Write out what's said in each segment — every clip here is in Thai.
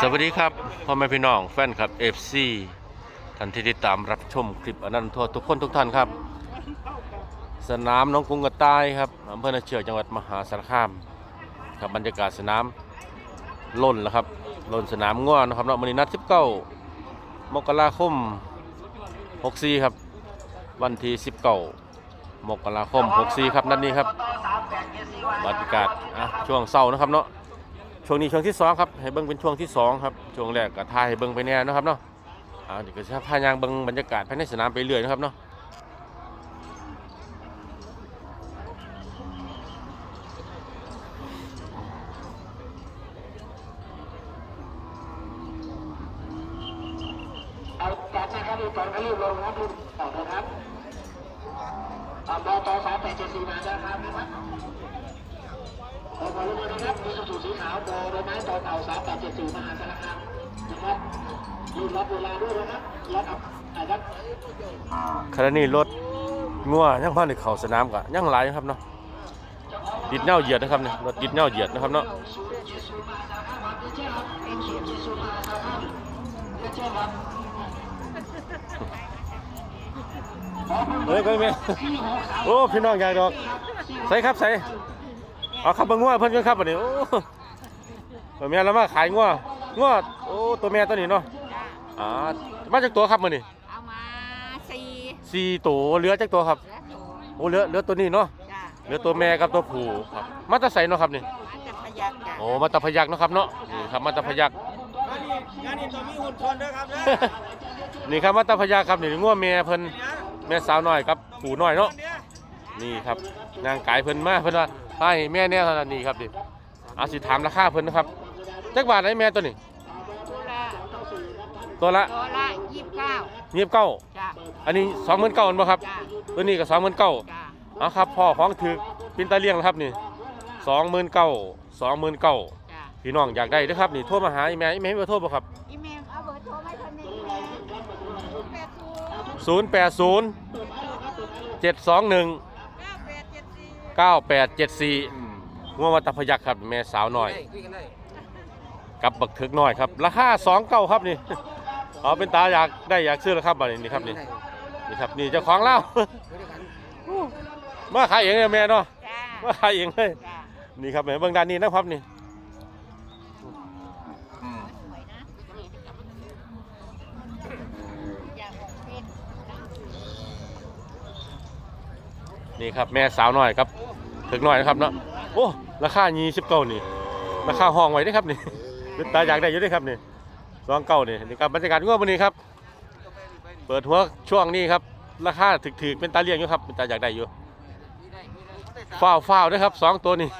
สวัสดีครับพ่อแม่พี่น้องแฟนคลับ FC ท่านที่ติดตามรับชมคลิปอนันต์ทั่วทุกคนทุกท่านครับ สนามน้องกรุงกระต่ายครับอำเภอนาเชือกจังหวัดมหาสารคามครับบรรยากาศสนามล่นแล้วครับล่นสนามง่วนนะครับเนาะวันนี้นัด19มกราคม64ครับวันที่19มกราคม64ครับนัดนี้ครับบรรยากาศอะช่วงเศร้านะครับเนาะ ช่วงนี้ช่วงที่สองครับให้เบิ้งเป็นช่วงที่สองครับช่วงแรกก็ถ่ายให้เบิ้งไปแน่นะครับเนาะอ่าเดี๋ยวก็จะพายางเบิ้งบรรยากาศภายในสนามไปเรื่อยนะครับเนาะเอาจัดนะครับดูก่อนก็รีบลงนะครับดูต่อนะครับอ่าบอต่อสามแปดเจ็ดสี่มาแล้วครับนะครับ ขอความร่วมมือนะครับมีสุสีขาวบอใบไม้ต่อเต่าสามแปดเจ็ดสี่มหาสารคามนะครับรีบรับเวลาด้วยนะครับแล้วกับนะครับขณะนี้รถงัวยังพาในเข่าสนามกะยังหลายอยู่ครับเนาะดิดเน่าเหยียดนะครับเนี่ยรถดิดเน่าเหยียดนะครับเนาะเฮ้ยเพิ่งแม่โอ้พี่น้องอยากดอกใส่ครับใส่ เอาขับเบิ่งงัวเพิ่นกันครับบัดนี้โอ้ตัวแม่แล้วมาขายงัวงัวโอ้ตัวแม่ตัวนี้เนาะอ่ามาจากตัวครับมื้อนี้เอามาสี่สี่ตัวเหลือจักตัวครับ และตัวโอ้เหลือเหลือตัวนี้เนาะจ้าเหลือตัวแม่กับตัวผู้ครับมาตาใสเนาะครับนี่มาจะพยักจ้าโอ้มาตาพยักเนาะครับเนาะนี่ครับมาตาพยัก งานนี้งานนี้ต้องมีหุ่นชนด้วยครับเด้อนี่ครับมาตาพยักครับนี่งัวแม่เพิ่นแม่สาวน้อยกับผู้น้อยเนาะเนี่ยนี่ครับนางไก่เพิ่นมาเพิ่นว่า ให้แม่แน่เท่านั้นนี่ครับดิเอาสิถามราคาเพิ่นนะครับจักบาทไหนแม่ตัวนี้ ตัวละตัวละตัวละยี่สิบเก้ายี่สิบเก้าจ้าอันนี้สองหมื่นเก้าบ่ครับ จ้าตัวนี้ก็สองหมื่นเก้าจ้าเอาครับพ่อของถือปินตาเลี้ยงแล้วครับนี่สองหมื่นเก้าสองหมื่นเก้าจ้าพี่น้องอยากได้เด้อครับนี่โทรมาหาอีแม่อีแม่ให้เบอร์โทรบ่ครับอีเมลเอาเบอร์โทรมาคนนี้แปดศูนย์080 721เก้าแปดเจ็ดสี่ 9874งัววัตพยักครับแม่สาวน้อย กับบักเถิกน้อยครับ ราคา2เก้าครับนี่เอาเป็นตาอยากได้อยากซื้อแล้วครับบัดนี้นี่ครับนี่นี่ครับนี่เจ้าของเล่ามาขายเองเลยแม่เนาะจ้ามาขายเองเลยจ้านี่ครับแม่เบิ่งด้านนี้นะครับนี่ สวยนะอยากออกเพชร นี่ครับแม่สาวน้อยครับถิกน้อยนะครับเนาะโอ้ราคา29นี่ราคาห้องไว้เด้ครับนี่ตาอยากได้อยู่เด้ครับนี่สองเก้านี่นี่ครับบรรยากาศงัวมื้อนี้ครับเปิดหัวช่วงนี้ครับราคาถึกๆเป็นตาเลี้ยงอยู่ครับเป็นตาอยากได้อยู่ฟ้าวฟ้าวด้วยครับสองตัวนี้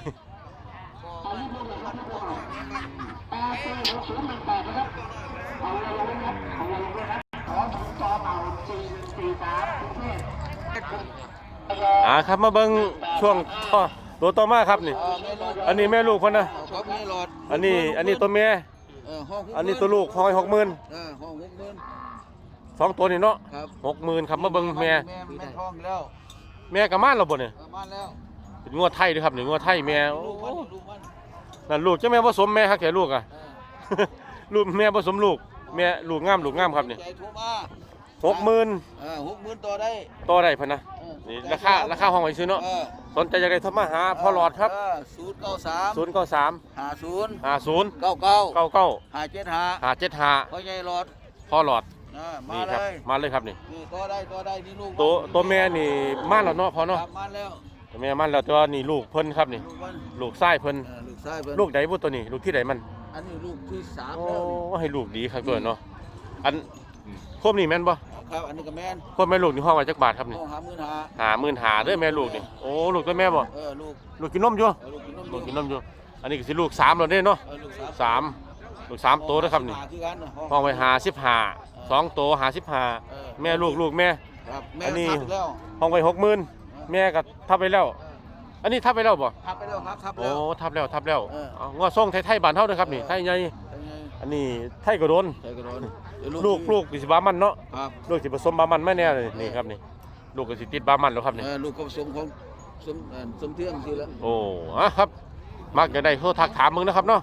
อ่าครับมาเบิ่งช่วงต่อตัวต่อมาครับนี่ อันนี้แม่ลูกเพิ่นนะชอบมีหลอดอันนี้อันนี้ตัวแม่เออห้องอันนี้ตัวลูกห้อยหกหมื่นเออห้องหกหมื่นสองตัวนี่เนาะครับหกหมื่นครับมาเบิ่งแม่ แม่แม่ท้องแล้วแม่กับม่านเราบ่เนี่ยเออมาแล้วเป็นงัวไทยด้วยครับนี่งัวไทยแม่โอ้ลูกมันลูกมันนั่นลูกจะแม่ผสมแม่ครับแก่ลูกอะ เออลูกแม่ผสมลูก แม่ลูกงามลูกงามครับนี่ใจโทรมา หกหมื่นเออหกหมื่นต่อได้ต่อได้พันนะเออนี่ราคาราคาห้องไว้ซื้อเนาะเออสนใจอยากได้โทรมาหาพ่อหลอดครับศูนย์เก้าสามศูนย์เก้าสามห้าศูนย์ห้าศูนย์เก้าเก้าเก้าเก้าห้าเจ็ดห้าห้าเจ็ดห้าพ่อใหญ่หลอดพ่อหลอดเออมานี่เลครับยมาเลยครับนี่นี่ต่อได้ต่อได้นี่ลูกตัวตัวแม่นี่ม่านแล้วเนาะพอเนาะครับมาแล้วตัวแม่ม่านแล้วตัวนี่ลูกเพิ่นครับนี่ ลูกมันลูกไส้เพิ่นเออลูกชายเพิ่นลูกใดบ่ตัวนี้ ลูกที่ใดมันอันนี้ลูกที่สามโอ้แล้วให้ลูกดีครับเกินเนาะอันควบนี่แม่นบ่ ครับอันนี้ก็แม่นควบแม่ลูกนี่ห้องไว้จักบาทครับนี่ห้องหาหมื่นหาหาหมื่นหาเด้อแม่ลูกนี่โอ้ลูกตัวแม่บ่เออลูกลูกกินนมอยู่เออลูกกินนมลูกกินนมอยู่อันนี้ก็สิลูกสามแล้วเด้เนาะเออลูกสามสามลูกสามโตเด้อครับนี่หาคือกันน่ะห้องไว้หาสิบห้าสองโตหาสิบห้าเออแม่ลูกลูกแม่ ครับแม่อันนี้ ทับแล้วห้องไว้หกหมื่นแม่ก็ทับไปแล้ว อันนี้ทับไปแล้วบ่ทับไปแล้วครับทับโอ้แล้ว ทับแล้วทับแล้วเออ เอางัวส่งไทยๆบ้านเฮาเด้อครับนี่ไทยใหญ่เป็นไงอันนี้ไทยก็โดนใส่กระโดนเดี๋ยว ลูกลูกสิบามันเนาะครับลูกสิผสมบามันแม่แน่เลยนี่ครับนี่ลูกก็สิติดบามันแล้วครับนี่เออลูกก็ผสมของสมเอ่อสมเทียมทีละโอ้อะครับ มักจะได้โทรทักถามมึงนะครับเนาะ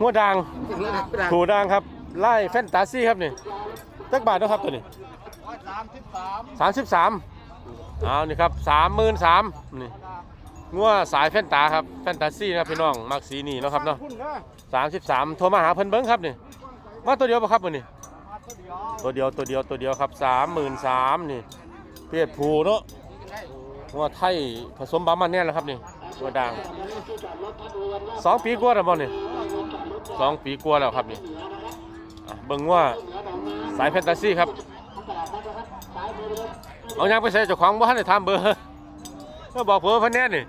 หัวด่างถูด่างครับไล่แฟนตาซี่ครับนี่จักบาทเนาะครับตัวนี้สามสิบสามสามสิบสามเอานี่ครับสามหมื่นสามนี่งัวสายแฟนตาครับแฟนตาซี่นะครับพี่น้องมักสีนี่เนาะครับเนาะคุณนะ สามสิบสามโทรมาหาเพิ่นเบิ้งครับนี่มาตัวเดียวป่ะครับวันนี้มาตัวเดียวตัวเดียวตัวเดียวตัวเดียวครับสามหมื่นสามนี่เพศผูเนาะงัวไทยผสมบามันแน่แล้วครับนี่ตัวด่างสองปีกว่าแล้วบ่นี่สองปีกว่าแล้วครับนี่อะเบิ่งว่าสายแฟนตาซีครับเอายังไปใส่เจ้าของบ้านได้ถามเบอร์ก็บอกเบอร์เพันแน่นี่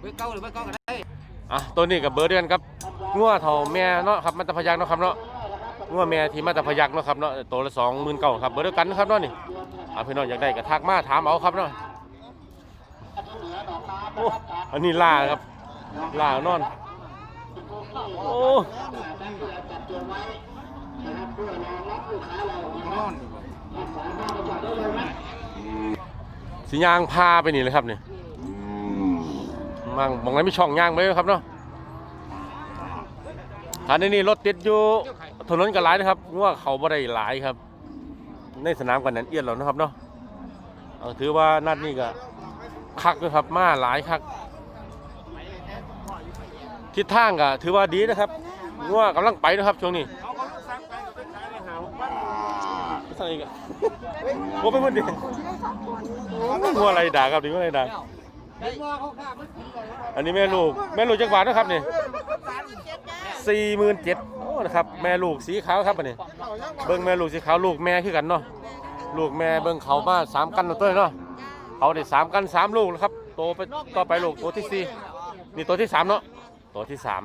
เบอร์เก้าหรือเบอร์เก้าก็ได้อะตัวนี้กับเบอร์เดือนครับ งัวเท่าแม่เนาะครับมัตะพยักเนาะครับเนาะงัวแม่ที่มัตะพยักเนาะครับเนาะตัวละสองหมื่นเก้าครับเบอร์เดียวกันนะครับเนาะนี่อะพี่น้องอยากได้ก็ทักมาถามเอาครับเนาะโอ้อันนี้ลาครับล่านอนโอ้สียางพาไปนี่เลยครับเนี่ยมังมองไหนไม่ช่องยางไหมครับเนาะ ฐานนี่รถติดอยู่ถนนก็หลายนะครับงัวเขาบ่ได้หลายครับ ในสนามกันนั้นเอียดแล้วนะครับเนาะถือว่านัดนี้ก็คักนะครับมาหลายคักทิศทางก็ถือว่าดีนะครับงัวกำลังไปนะครับช่วงนี้สั่งไปก็เป็นขายในหาหกพันสั่งอีกโอ้เป็นคนดีงัวอะไรด่าครับดีงัวอะไรด่าเห็นว่าเขาฆ่ามันกิอันนี้แม่ลูกแม่ลูกจักรบาทนะครับนี่เจ็ดจ้า สี่หมื่นเจ็ดโอ้นะครับแม่ลูกสีขาวครับอันนี้เบิ้งแม่ลูกสีขาวลูกแม่คือกันเนาะลูกแม่เบิ้งเขามาสามกันตัวเนาะเขาได้สามกันสามลูกแล้วครับโตไปต่อไปลูกตัวที่สี่นี่ตัวที่สามเนาะตัวที่สาม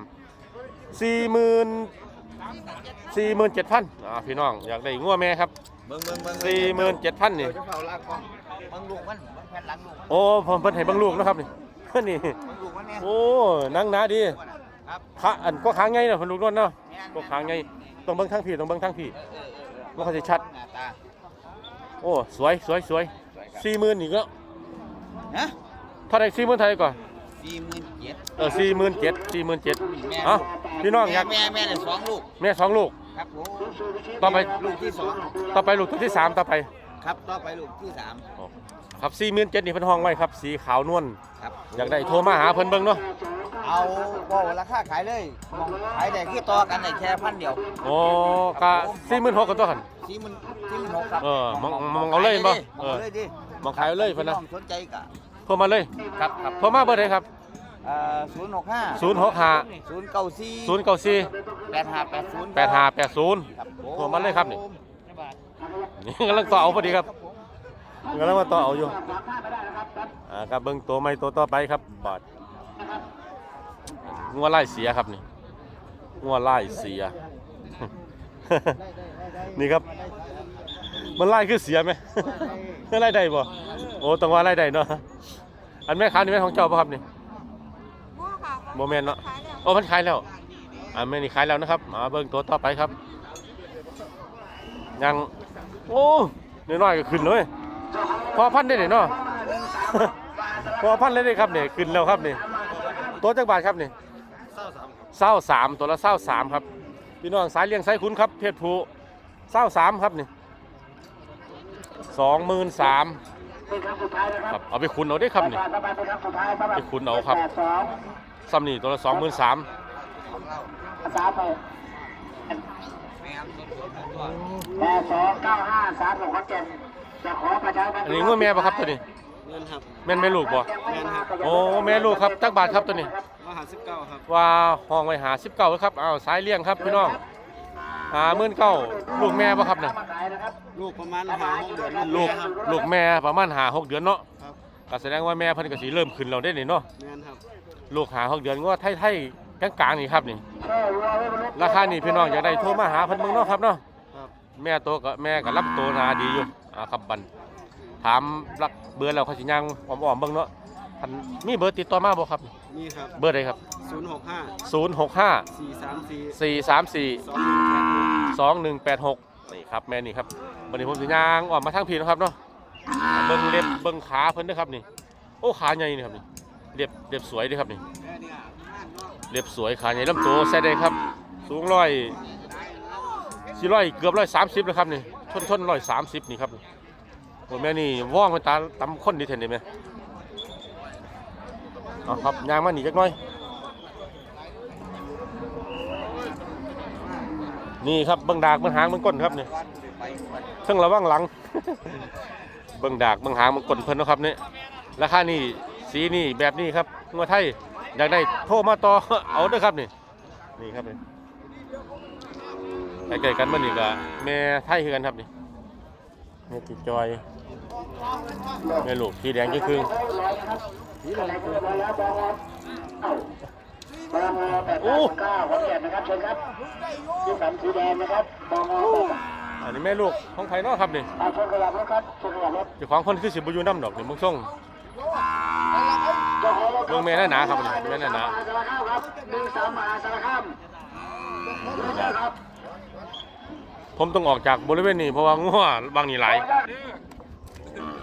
สี่หมื่นสี่หมื่นเจ็ดพันอ่าพี่น้องอยากได้งัวแม่ครับเบิ่งเบิ่งเบิ่งสี่หมื่นเจ็ดพันนี่เดี๋ยวเขาลากกองเบิ่งลูกมันเบิ่งแผ่นหลังลูกมันโอ้ผมเพิ่นให้เบิ่งลูกนะครับนี่นี่เบิ่งลูกมันเนี่ยโอ้นังหนาดี ครับขาอันก็ขาไงเนาะเพิ่นลูกนวลเนาะแม่นก็ขาไงต้องเบิ่งทางพี่ต้องเบิ่งทางพี่เออเออเออมันก็สิชัด หน้าตาโอ้สวยสวยสวยสวยครับสี่หมื่นอีกแล้วฮะเท่าไหร่สี่หมื่นไทยก่อนสี่หมื่นเจ็ดเออสี่หมื่นเจ็ดสี่หมื่นเจ็ดเอ้าพี่น้องอยากแม่แม่เนี่ยสองลูกแม่สองลูก ครับผมต่อไป ลูกที่สองต่อไปลูกตัวที่สามต่อไปครับต่อไปลูกที่สามอ๋อครับสี่หมื่นเจ็ดนี่เพิ่นห้องไว้ครับ สีขาวนวลครับอยากได้โทรมาหาเพิ่นเบิ่งเนาะ เอาว่าราคาขายเลยขายได้คือต่อกันได้แค่พันเดียวโอ้กะสี่หมื่นหกกันตัวหัน สี่หมื่นสี่หมื่นหกครับเออมองมองเอาเลยบ่มเอองอเอาเลยดิมองขายเอาเลยเพิ่นนะพี่องสนใจกะโทรมาเลยครับครับโทรมาเบอร์ใดครับศูนย์หกห้าศูนย์หกห้าศูนย์เก้าสี่ศูนย์เก้าสี่แปดห้าแปดศูนย์แปดห้าแปดศูนย์ครับผโทรมาเลยครับนี่ นี่กำลังต่อเอาพอดีครับกำลังมาต่อเอาอยู่อ่าครับเบิ้งตัวใหม่ตัวต่อไปครับบาด งัวไล่เสียครับนี่งัวไล่เสีย นี่ครับ มันไล่คือเสียไหมไล่ได้บ่โอ้ต้องว่าไล่ได้เนาะอันแม่ค้านี่แม่ของเจ้าป่ะครับนี่โม่ค่ะโมเมนเนาะโอ้มันขายแล้วอ่าแม่นี่ขายแล้วนะครับ มาเบิ่งตัวต่อไปครับ ยังโอ้น้อยๆก็ขึ้นเลยพอพันได้เลยนาะพอพันเลยได้ครับเนี่ยขึ้นแล้วครับนี่ตัวจักบาทครับนี่ เศร้าสามตัวละเศร้าสามครับ พี่น้องสายเลี้ยงสายคุณครับ เพศผู้เศร้าสามครับนี่สองหมื่นสามเป็นครั้งสุดท้ายนะครับครับเอาไปคุณเอาได้ครับนี่สบายเป็นครั้งสุดท้ายสำหรับไปคุณเอาครับ แปดสองซ้ำนี่ตัวละสองหมื่นสามสามไปแปดสองเก้าห้าสามหกขอนแก่นจะขอประชาสัมพันธ์อันนี้งัวแม่ปะครับตัวนี้ เงินครับ แม่นแม่ลูกบ่ แม่นครับ โอ้แม่ลูกครับจักบาทครับตัวนี้ มหาสิบเก้าครับว่าห้องไว้หาสิบเก้าครับอ้าวสายเลี้ยงครับพี่น้องหาหมื่นเก้าลูกแม่ปะครับน่ะมาขายนะครับลูกประมาณหาหกเดือนลูกลูกแม่ประมาณหาหกเดือนเนาะครับก็แสดงว่าแม่เพิ่นก็สิเริ่มขึ้นเราได้นี่เนาะแม่นครับลูกหาหกเดือนก็ไทยๆกลางๆนี่ครับนี่แช่วัวไว้บนรถราคานี่พี่น้องอยากได้โทรมาหาเพิ่นเบิ่งเนาะครับเนาะครับแม่โตก็แม่ก็รับโตนาดีอยู่อ่าครับบันถามรักเบอร์แล้วเขาสิย่างอ้อมๆเบิ่งเนาะท่านมีเบอร์ติดต่อมาบ่ครับนี่ ครับเบอร์ใดครับศูนย์หกห้า065 สี่สามสี่434 สองหนึ่งแปดหก2186นี่ครับแม่นี่ครับวันนี้ผมสิย่างออกมาทางพี่นะครับเนาะเบิ่งเล็บเบิ่งขาเพิ่นเด้อครับนี่ โอ้ขาใหญ่นี่ครับนี่เรียบเรียบสวยเดีครับนี่เรียบสวยขาใหญ่ลำตัวใส่ได้ครับ สูงร้อยสี่ร้อยเกือบร้อยสามสิบแล้วครับนี่ชนชนร้อยสามสิบนี่ครับโอ้แม่นี่ว่องมันตาตำข้นดีเห็นได้ไหม เอาครับยางมาหนีจักหน่อย นี่ครับเบิ่งดากเบิ่งหางเบิ่งก้นครับเนี่เพิ่งระวังหลัง เบิ่งดากเบิ่งหางเบิ่งก้นเพิ่นนะครับเนี่ยราคานี่สีนี่แบบนี้ครับงัวไทยอยากได้โทรมาต่อเอาเด้อครับนี่นี่ครับเนี่ยใกล้กันมันนี่ก็แม่ไทยคือกันครับนี่แม่ติดจอย แม่ลูกสีแดงยี่ครึ่งสีแดงคือร้อยแล้วบองเอ้าบองแปดแปดเก้าขอนแก่นนะครับเชิญครับที่สันสีแดงนะครับบองอันนี้แม่ลูกของไผเนาะครับนี่เอาชนขยับรถครับชนขยับรถเจ้าของคนคือสิบ่อยู่น้ำดอกนี่มึงส่งเจ้าของรถเบิ่งแม่หน้าๆครับนี่แม่หน้าสารข้ามครับหนึ่งสามมหาสารข้ามครับๆผมต้องออกจากบริเวณนี้เพราะว่างัวบางนี่หลาย อ่า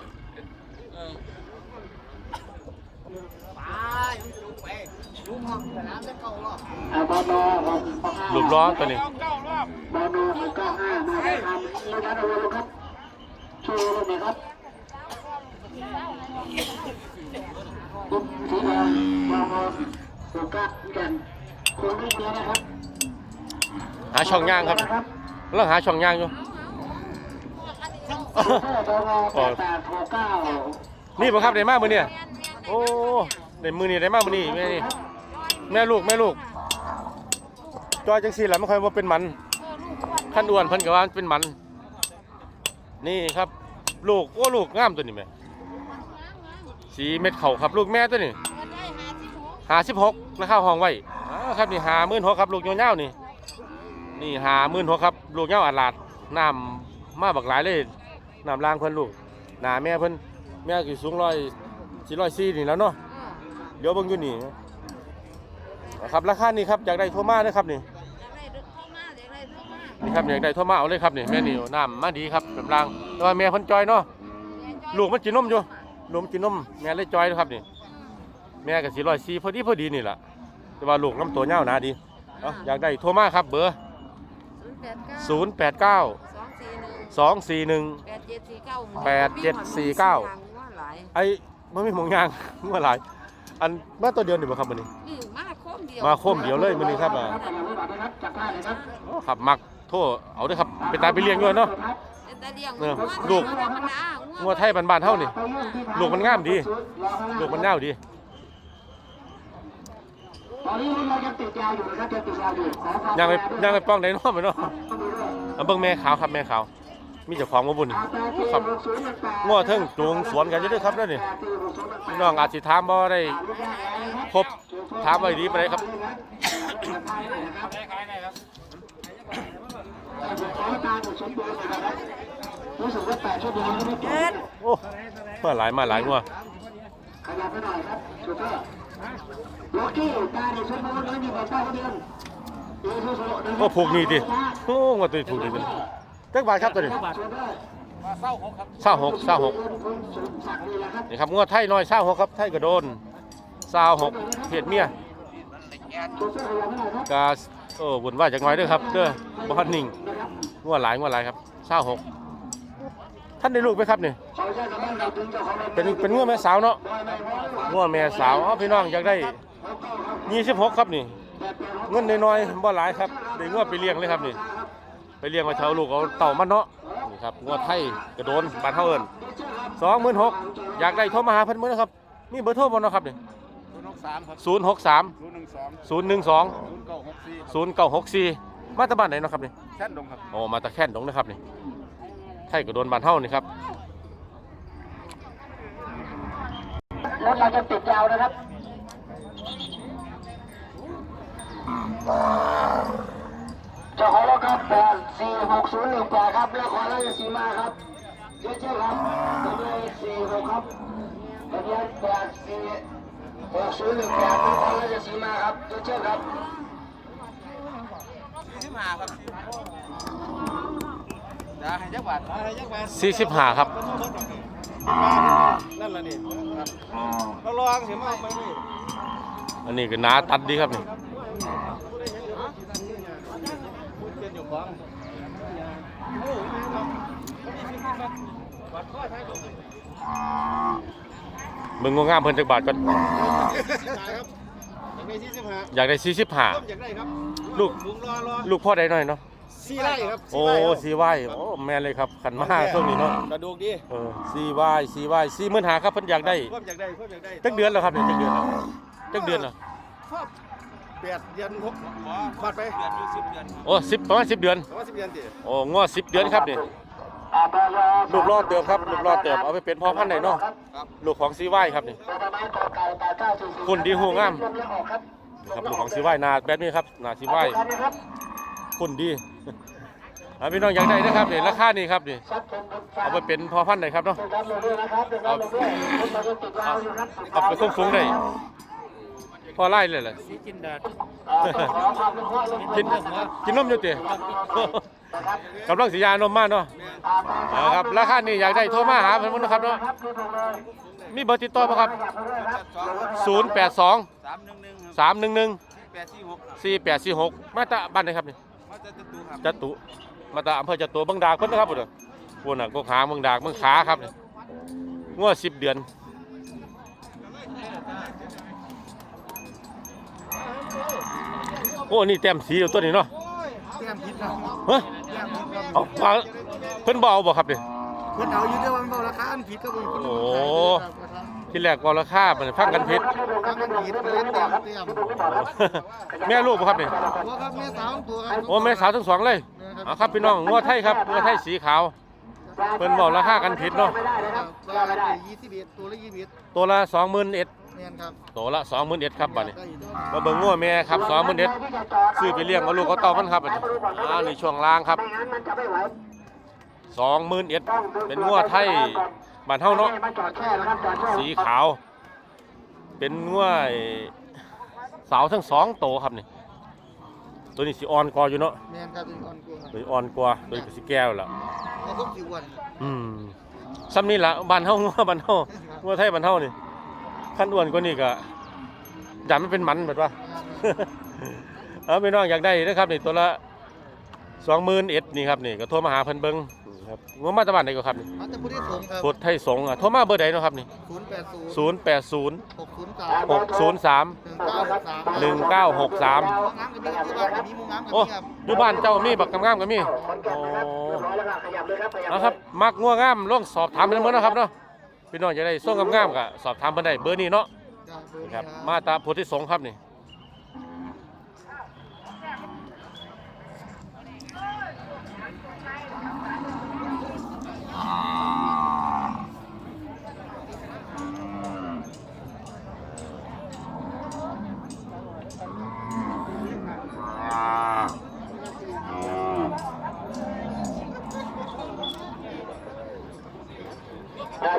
บอนอหกหลุดล้อตัวนี้บอนอหกเก้าห้ามาได้ทำยืนยันเอาไว้ลงครับช่วยลงหน่อยครับปุ๊บสีแดงบอนอหกเก้ากันคนที่เดียวนะครับ หาช่องย่างครับแล้วหาช่องย่างอยู่บอนอแปดแปดหกเก้านี่บ่ครับได้มามื้อเนี่ยโอ้ได้มื้อนี้ได้มามื้อนี้แม่นี่ แม่ลูกแม่ลูกจอยจังซี่ล่ะมันค่อยบ่าเป็นมันคันอ้วนเพิ่นก็ว่านเป็นมัน นี่ครับ ลูกโอ้ลูกงามตัวนี้แม่สีเม็ดเข่าครับลูกแม่ตัวนี้56ราคาห้องไว้อ้าวครับนี่56,000ครับลูกยาวๆนี่นี่56,000ครับลูกยาวอัดลาดน้ำมาบักหลายเลยน้ำล้างเพิ่นลูกหน้าแม่เพิ่นแม่กี่สูงร้อยสี่ร้อยสี่นี่แล้วเนาะเดี๋ยวเบิ่งอยู่นี่ ครับราคานี่ครับอยากได้โทรมาเด้อครับนี่นี่ครับอยากได้โทรมาเอาเลยครับนี่แม่นี่น้ำมาดีครับกำลังแต่ว่าแม่เพิ่นจอยเนาะลูกมันกินนมอยู่ลูกมันกินนมแม่เลยจอยเด้อครับนี่แม่ก็สี่ร้อยสี่พอดีพอดีนี่แหละแต่ว่าลูกน้ำตัวเน่าวหนาดีเอาอยากได้โทรมาครับเบอร์ศูนย์แปดเก้าสองสี่หนึ่ง แปดเจ็ดสี่เก้าไอ้มันไม่หมองยาง เมื่อไหรอันมาตัวเดียวนี่บ่ครับมันนี้มาโคม เดียวมาโคมเดียวเลยมื้อนี้ครับอ่าขยับรถนะครับจับผ้าเลยครับโอ้ครับมักโทษเอาเด้อครับไปตายไปเลี้ยงด้วยเนาะ เป็นตาเลี้ยงเออลูกงัวไทยบ้านๆเฮานี่ลูกมันงามดีลูกมันยาวดี ตอนนี้เรายังติดยาวอยู่นะครับยังติดยาวอยู่ขอความย่างไปกรุณย่างไปป้องได้เนาะไปเนาะต้องดูด้วยเอาเบิ่งแม่ขาวครับแม่ขาว มีเจ้าของมาบุญอาแปดสี่ครับหกศูนย์หนึ่งแปดงัวเทิงจูงสวนกันอยู่เด้วยครับเด้อนี่แปดสี่หกศูนย์หนึ่งแปดพี่น้องอาจสิถามบ่ได้ครบถามไว้ดีปานใดครับขอตามหมดสมบูรณ์นะครับรู้สึกว่าแปดชั่วโมงก็ไม่เกินโอ้มาหลายมาหลายงัวขยับไปหน่อยครับชูเตอร์ล็อกกี้ตาในสมบูรณ์แล้วมีแบบเป้าเดียวโอ้ผูกนี่ดิโอ้งัวตัวนี้ผูกนี่เป็น จักบาทครับตัวนี้เศร้าหกเศร้าหกนี่ครับงวดไทยน้อยเศร้าหกครับไทยกระโดนเศร้าหกเพศเมียกาโอ้บุญว่าจากน้อยเด้อครับเด้อบ้านนิ่งงวดหลายงวดหลายครับเศร้าหกท่านได้ลูกไหมครับนี่เป็นเป็นงวดแม่สาวเนาะงวดแม่สาวอ๋อพี่น้องอยากได้ยี่สิบหกครับนี่เงินน้อยๆบ่หลายครับได้งวดไปเลี้ยงเลยครับนี่ไป เลี้ยงมาเช่าลูกเอาเต่ามันเนาะนี่ครับงวดไทยกระโดนบานเท่าเอิญสองหมื่นหกอยากได้โทรมาหาเพิ่นมื้อนะครับนี่เบอร์โทรบ่เนาะครับนี่ศูนย์หกสามครับศูนย์หกสามศูนย์หนึ่งสองศูนย์หนึ่งสองศูนย์เก้าหกสี่ศูนย์เก้าหกสี่มาจากบ้านไหนเนาะครับนี่แค่นดงครับโอ้มาจากแค่นดงนะครับนี่ไทยกระโดนบานเท่านี่ครับรถเราจะติดยาวนะครับเจ้าของรถครับแปดสี่หกศูนย์หนึ่งแปดครับแล้วขอราชสีมาครับเยอะเจ้าครับทะเบียนสี่หกครับทะเบียนแปดสี่หกศูนย์หนึ่งแปดนครราชสีมาครับเยอะเจ้าครับสิบห้าครับจะให้จักบาทให้จักบาทสี่สิบห้าครับนั่นแหละนี่เราลองเสียมากไปนี่อันนี้ก็หนาตัดดีครับนี่ เป็นอยู่ของมึงงงามเพิ่นจักบาทก่อนครับอย่างนี้ที่สิบห้าอยากได้45ต้มอยากได้ครับลูกลุงรอรอลูกพ่อได้หน่อยเนาะสี่ไร่ครับโอ้สีไหวโอ้แม่นเลยครับขันมาช่วงนี้เนาะกระดูกดีเออสีไหวสีไหวสี่หมื่นหาครับเพิ่นอยากได้ต้มอยากได้ต้มอยากได้จักเดือนแล้วครับเนี่ยจักเดือนแล้วจักเดือนแล้ว แปดเดือนหกฟาดไปเดือนยี่สิบเดือนโอ้สิบประมาณสิบเดือนประมาณสิบเดือนดิโอ้งอสิบเดือนครับนี่ลูกรอดเติมครับลูกรอดเติมเอาไปเป็นพ่อพันธุ์ไหนเนาะลูกของซีไหวครับนี่คุณดีหูงามครับลูกของซีไหวนาแบบนี้ครับนาซีไหวคุณดีเอาพี่น้องอยากได้นะครับนี่ราคานี่ครับนี่เอาไปเป็นพ่อพันธุ์ไหนครับเนาะเอาเอาเอาไปคุ้มฟุ้งได้ พอไล่เลยเหรอสีกินดาดกินกินนมอยู่ติกำลังสิยานมมากเนาะเอาครับราคานี่อยากได้โทรมาหาเพิ่นบ่นะครับเนาะมีเบอร์ติดต่อบ่ครับ 082สามหนึ่งหนึ่ง311แปดสี่หก4846 มาตะบ้านไหนครับนี่มาจะตูครับจตุมาตะอำเภอจตุเบิ่งดากเพิ่นนะครับพุ่นน่ะพุ่นน่ะก็หาเบิ่งดากเบิ่งขาครับนี่งัว10เดือน โอ้นี่แต้มสีอยู่ตัวนี้เนาะเตรียมพิษครับฮะเอาเอาเพิ่นบ่เอาบ่ครับนี่ เพิ่นเอาอยู่เดียวมันบอกราคาอันผิดก็เป็นโอ้ ที่แรกก็ราคามันฟังกันผิดฟังกันผิดเล่นเตรียมเตรียมแม่ลูกบ่ครับนี่ตัวครับแม่สาวตัวครับโอ้แม่สาวทั้งสองเลยเอาครับพี่น้องงัวไทยครับงัวไทยสีขาว เพิ่นบอกราคากันผิดเนาะตัวละยี่สิบเอ็ดตัวละยี่สิบเอ็ดตัวละ21,000 แม่นครับตัวละ21,000ครับบัดนี้ได้อยู่ด้วยมาเบิ่งงัวแม่ครับ21,000ซื้อไปเลี้ยงเอาลูกเอาเต้ามันครับบัดนี้อ่านี่ช่วงล่างครับ21,000เป็นงัวไทยบ้านเฮาเนาะสีขาว เป็นงัวไอ้สาวทั้งสองโตวครับนี่ตัวนี้สิอ่อนกว่าอยู่เนาะแม่นครับเป็นอ่อนกว่าตัวนี้อ่อนกว่าตัวนี้ก็สิแก้วแล้ว เขาก็ผิววันอืมซ้ำนี่ละบ้านเฮางัวบ้านเฮางัวไทยบ้านเฮานี่ ขั้นอ้วนกว่านี่ก็อยากมันเป็นมันแบบว่า เอาพี่น้องอยากได้นะครับนี่ตัวละสองหมื่นเอ็ดนี่ครับนี่ก็โทรมาหาเพิ่นเบิ่งนี่ครับงัวมาจากบ้านไหนก็ครับนี่เขาจะพูดที่สงครับพุทธไทยสงฆ์อะโทรมาเบอร์ใดเนาะครับนี่ศูนย์แปดศูนย์ศูนย์แปดศูนย์หกศูนย์สามหกศูนย์สามหนึ่งเก้าหกสามหนึ่งเก้าหกสามมุ้งน้ำกับมีที่บ้านกับมีมุ้งน้ำกับโอ้มีครับอยู่บ้านเจ้ามีบักงามๆก็มีโอ้นะครับ มักงัวงามลองสอบถามเพิ่นเบิ่งนะครับเนาะ พี่น้องจะได้ส่งงามๆก็สอบถามเพิ่นได้เบอร์นี้เนาะจ้ะเบอนี่ร์ครับนี้มาตาโพธิสงฆ์ครับนี่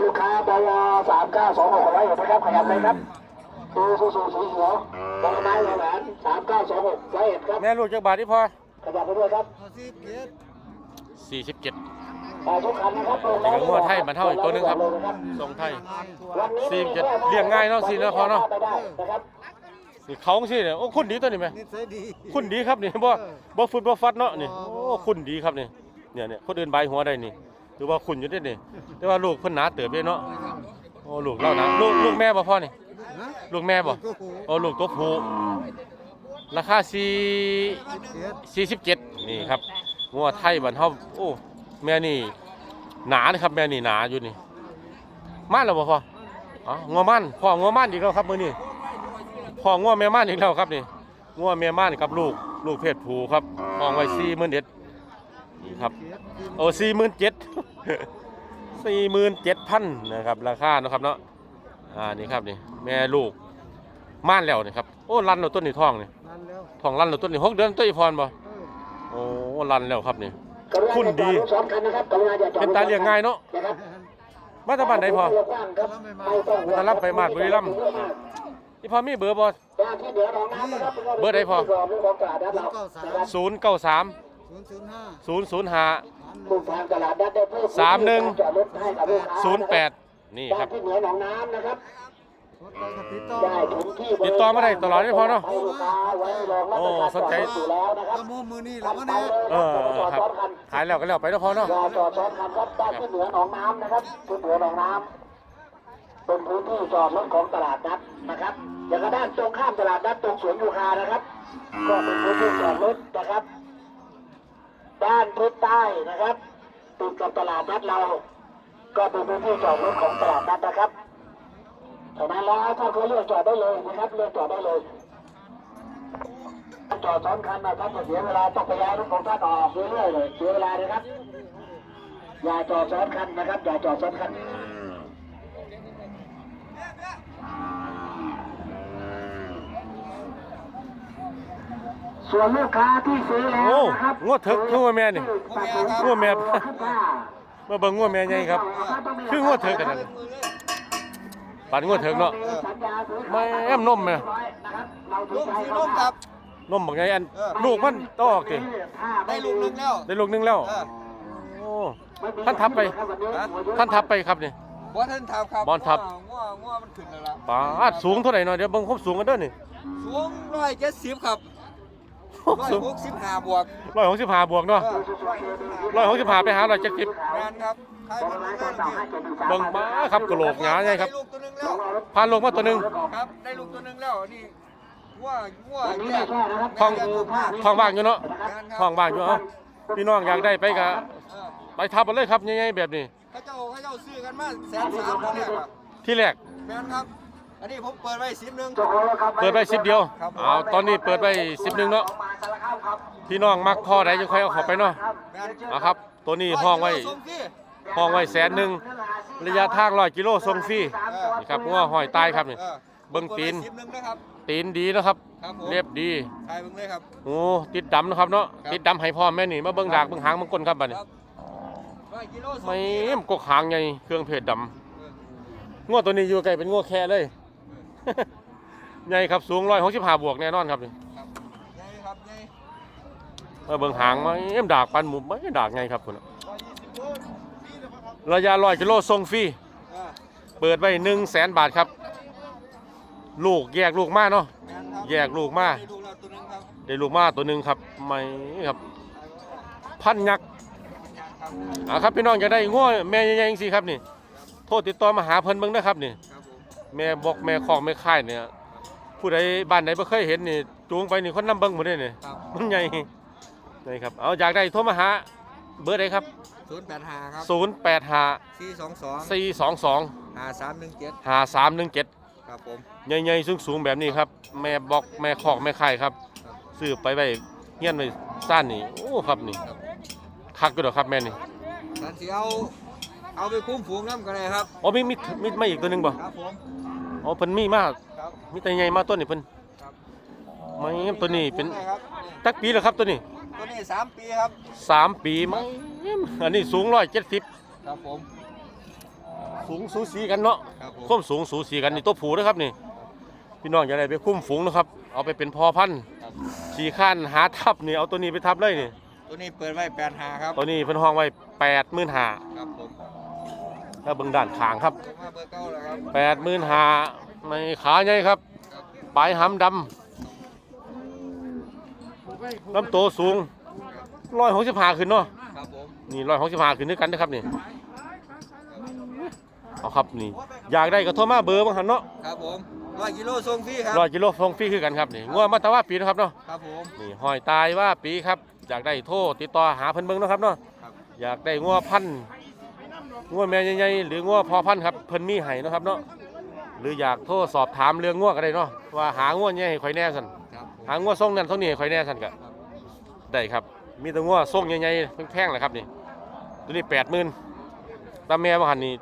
ลูกค้าบวสามเก้าสองหกร้อยนะครับขยับเลยครับดูสูสูสีเขียวบอลไม้แหวนสามเก้าสองหกร้อยเอ็ดครับแม่ลูกจักบาทที่พอขยับไปด้วยครับเอาสิเกียรติ47อ่าทุกคันนะครับนี่ก็งัวไทยมันเท่าอีกตัวหนึงครับทรงไทยวันนี้สี่จะเลี้ยงง่ายเนาะสี่เนาะพอเนาะไปได้นะครับนี่เขาสิเนี่ยโอ้คุณดีตัวนี้ไหมนิสัยดีคุณดีครับนี่บ่บ่ฟุดบ่ฟัดเนาะนี่โอ้คุณดีครับนี่เนี่ยเนี่ยคนอื่นใบายหัวได้นี่ถือว่าคุณอยู่เด้นี่แต่ว่าลูกเพิ่นหนาเติบเด้เนาะ โอ้ลูกเล่านะลูกลูกแม่บ่พ่อนี่ลูกแม่บ่โอ้โอ้ลูกตัวผู้ราคา4เกียรติ47นี่ครับงัวไทยบ้านเฮาโอ้แม่นี่หนานะครับแม่นี่หนาอยู่นี่ม่านแล้วบ่พ่ออ๋องัวม่านพ่องัวม่านอีกแล้วครับมื้อนี้พ่องัวแม่ม่านอีกแล้วครับนี่งัวแม่ม่านกับลูกลูกเพศผู้ครับมองไว้40,000เด็ดนี่ครับโอ้สี่หมื่นเจ็ด สี่หมื่นเจ็ดพันนะครับราคาเนาะครับเนาะอ่านี่ครับนี่แม่ลูกม่านแล้วนี่ครับโอ้รันเราต้นนี่ท้องนี่นั่นแล้วท้องรันเราต้นนี่หกเดือนต้นอีพรบ่เออโอ้รันแล้วครับนี่ คุคุณดี สองคันนะครับกรุณาอย่าจอดเป็นตาเลี้ยงง่ายเนาะนะครับมาตะบ้านใดพอเรือกว้างครับไม่ต้องมาตะรับไปมาดบุรีรัมย์ อีพอมีเบอร์บ่ด้านที่เหนือของน้ำนะครับเบอร์ใดพอรอบเรื่องของตลาดด้านเราเก้าสามนะครับศูนย์เก้าสามศูนย์ศูนย์ห้าศูนย์ศูนย์ห้า มุมทางตลาดด้านได้เพิ่มสามหนึ่ง จอดรถให้กับลูกค้าศูนย์แปดนี่ด้าครันบที่เหนือหนองน้ำนะครับติดต่อได้ถึงที่ติดต่อมาได้ตลอดเลยพ่อเนาะให้ลูกค้าไว้รองรับโอ้ประสนใจกันอยู่แล้วนะครับกระมูมือนี่แล้วไปก็เลเนี่ยยเออจอดครับซ้อนคันขายแล้วก็แล้วไปเนาะพ่อเนาะอย่าจอดซ้อนคันครับด้านที่เหนือหนองน้ำนะครับที่เหนือหนองน้ำเป็นพื้นที่จอดรถของตลาดนัดนะครับอย่างกระด้านตรงข้ามตลาดนัดตรงสวนยูคานะครับ ก็เป็นพื้นที่จอดรถนะครับ ด้านทิศใต้นะครับติดกับตลาดนัดเรา ก็เป็นพื้นที่จอดรถของตลาดนัดนะครับฉะนั้นแล้วถ้าเขาเลือกจอดได้เลยนะครับเลือกจอดได้เลยจอดซ้อนคันนะครับเสียเวลาต้องไปย้ายรถของท่านออกเรื่อยๆเลยเสียเวลาเลยครับ อย่าจอดซ้อนคันนะครับ อย่าจอดซ้อนคัน ส่วนลูกค้าที่ซื้อแล้วโอ้นะครับงวดเถกคือว่าแม่นี่ งวดแม่ มาเบิ่งงัวแม่ใหญ่ครับ คืองวดเถิกกันนั่นปันงัวเถิกเนาะแม่แอมนมแม่ลูกสีนมครับนมบักใหญ่อันลูกมันต้องออกสิได้ลูกหนึงแล้วได้ลูกหนึงแล้วเออโอ้ท่านทับไป ท่านทับไปครับนี่บ่ท่านทับครับบ่ทับงัวงัวมันขึ้นแล้วล่ะปาดสูงเท่าไหร่เนาะเดี๋ยวเบิ่งความสูงกันเด้อนี่สูงร้อยเจ็ดสิบครับ ร้อยสูงหกสิบห้าบวกร้อยหกสิบห้าบวกเนาะเออร้อยหกสิบห้าไปหาร้อยเจ็ดสิบแมนครับใครเป็นงานพี่เบิ่งมาครับกระโหลกหงาใหญ่ครับได้ลูกตัวหนึงแล้วพานลงมาตัวหนึงครับได้ลูกตัวหนึงแล้วนี่งัวงัววันนี้แยกแค่นะครับท้องแยกลูกมากท้องว่างอยู่เนาะแม่นครับท้องว่างอยู่เอ้าพี่น้องอยากได้ไปกะเออไปทับเอาเลยครับใหญ่ๆแบบนี้เขาเจ้าเขาเจ้าซื้อกันมาแสนสามตอนแรกอะที่แรกแมนครับ อันนี้ผมเปิดไว้สิบหนึ่งเปิดไปสิบเดียวครับเอาตอนนี้เปิดไปสิบหนึ่งเนาะพี่น้องมักพ่อใดจะค่อยเอาเขอไปเนาะแมนเอาครับ ตัวนี้ห้องไว้ ส่งฟรีห้องไว้แสนหนึ่งระยะทางร้อยกิโลส่งฟรีนี่ครับงัวห้อยตายครับนี่ ออเบิ่งตีนสิบหนึ่งนะครับ ตีนดีนะครับ ครับผมเรียบดีถ่ายเบิ่งเลยครับ โอ้ติดดำนะครับเนาะครับ ติดดำให้พ่อแม่นี่มาเบิ่งดากเบิ่งหางเบิ่งก้นครับบัดนี้ครับร้อยกิโลส่งฟไม่รีครับกกหางใหญ่เครื่องเพชรดเออำงัวตัวนี้อยู่ไกลเป็นงัวแค่เลย ใหญ่ครับสูงร้อยหกสิบห้าบวกแน่นอนครับนี่ครับใหญ่ครับใหญ่มาเบิ่งหางมาเอ็มดากปันหมุไม่ดากไงครับคุณร้อยยี่สิบโลฟรีนะครับระยะร้อยกิโลส่งฟรีเออเปิดไว้หนึ่งแสนบาทครับ ลูกแยกลูกมาเนาะ แมนครับแยกลูกมา ได้ลูกแล้วตัวหนึงครับได้ลูกมาตัวหนึ่งครับไม่ครับ พันยักษ์ครับ อ่าครับพี่น้องจะได้ง้อแม่ใหญ่ๆสิครับนี่ โทษติดต่อมาหาเพิ่นเบิ่งนะครับนี่ครับผม แม่บอกแม่ของแม่ค่ายเนี่ยผู้ใดบ้านไหนบ่เคยเห็นนี่จูงไปนี่คนนำเบิ่งหมดเลยนี่ครับมันใหญ่นี่ครับเอาอยากได้โทรมาหาเบอร์ใดครับ ศูนย์แปดห้าครับ085 สี่สองสอง422ห้าสามหนึ่งเจ็ด5317ครับผม ใหญ่ๆสูงๆแบบนี้ครับ แม่บอกแม่ของแม่ค่ายครับครับ ซื้อไปไว้เฮียนไว้ซ่านนี่โอ้ครับนี่คักอยู่ดอกครับแม่นี่สันสิเอา เอาไปคุ้มฝูงน้ำกันเลยครับ อ๋อมีมีมีมาอีกตัวหนึงบ่ครับผม อ๋อเพิ่นมีมากครับ มีแต่ใหญ่มาตัวนี้เพิ่นครับ ไม่ตัวนี้เป็นฝูงลยครับตักปีแล้วครับตัวนี้ตัวนี้สามปีครับ สามปีมั้งอันนี้สูงร้อยเจ็ดสิบครับผม สูงสูสีกันเนาะ ครับผม ความสูงสูสีกันนี่ตัวผูนะครับนี่ พี่น้องอย่าได้ไปคุ้มฝูงนะครับ เอาไปเป็นพอพันธุ์ครับ ขี่ข้านหาทับนี่เอาตัวนี้ไปทับเลยนี่ตัวนี้เปิดไว้แปดหาครับ ตัวนี้เพิ่นห้องไว้แปดหมื่นหาครับผม ถ้าเบิ่งด้านข้างครับเปิดมาเบอร์เก้าแล้วครับแปดหมื่นหาในขาใหญ่ครับครับปลายหำดำลำตัวสูงร้อยหกสิบห้าขึ้นเนาะครับผมนี่ร้อยหกสิบห้าขึ้นด้วยกันนะครับนี่เอาครับนี่อยากได้ก็โทรมาเบอร์บางหันเนาะครับผมร้อยกิโลส่งฟรีครับร้อยกิโลฟงฟรีคือกันครับนี่งัวมาตะว่าปีนะครับเนาะครับผมนี่ห้อยตายว่าปีครับ อยากได้โทรติดต่อหาเพิ่นเบิ่งเนาะครับเนาะครับอยากได้งัวพันธุ์ งัวแม่ใหญ่ๆหรืองัวพอพันธุ์ครับเพิ่นมีให้เนาะครับเนาะหรืออยากโทรสอบถามเรื่องงัวก็ได้เนาะว่าหางัวใหญ่ให้ข่อยแหน่สั่นครับผมหางัวทรงนั้นทรงนี้ให้ข่อยแหน่สั่นก็ครับได้ครับ มีแต่งัวทรงใหญ่ๆแพงๆแหละครับนี่ตัวนี้80,000ตาแม่บ่หันนี่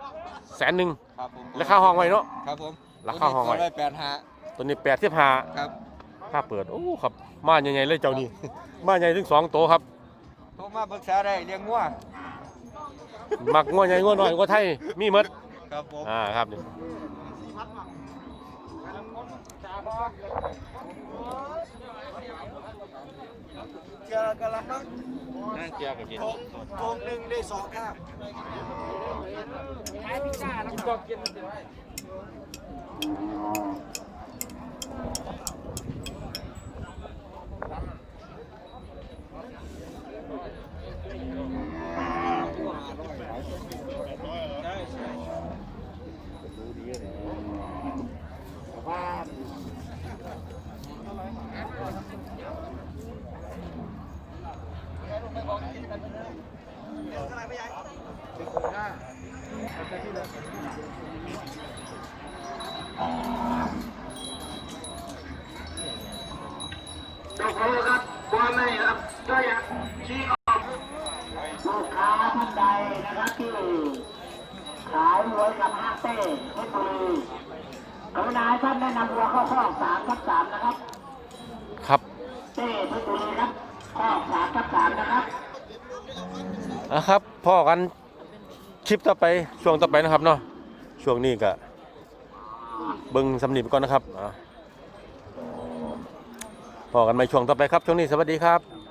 แสนหนึงครับผมราคาห้องไว้เนาะ ครับผมราคาห้องไว้ตัวนี้เปิดไว้แปดหาตัวนี้85ครับค่าเปิดโอ้ครับมาใหญ่ๆเลยเจ้านี่มาใหญ่ถึงสองโตวครับโทรมาปรึกษาได้เลี้ยงงัว มักงัวใหญ่งัวน้อยงัวไทยมีหมดครับผมอ่าครับนี่เจอกะละมังอนั่งเกียร์กับกินทงหนึ่งได้สองข้างยก มือครับบอลไม่ครับก็อยากชี้ออกลูกค้าท่านใดนะครับที่ขายหวยกับห้างเต้เพชรบุรีกรุณาให้ท่านแนะนำวัวเข้าข้อสามทับสามนะครับ ครับ เต้เพชรบุรีครับข้อสาม นะครับพ่อกันคลิปต่อไปช่วงต่อไปนะครับเนาะช่วงนี้ก็เบิ้งสำนีไปก่อนนะครับอ่าพอกันใหม่ช่วงต่อไปครับช่วงนี้สวัสดีครับ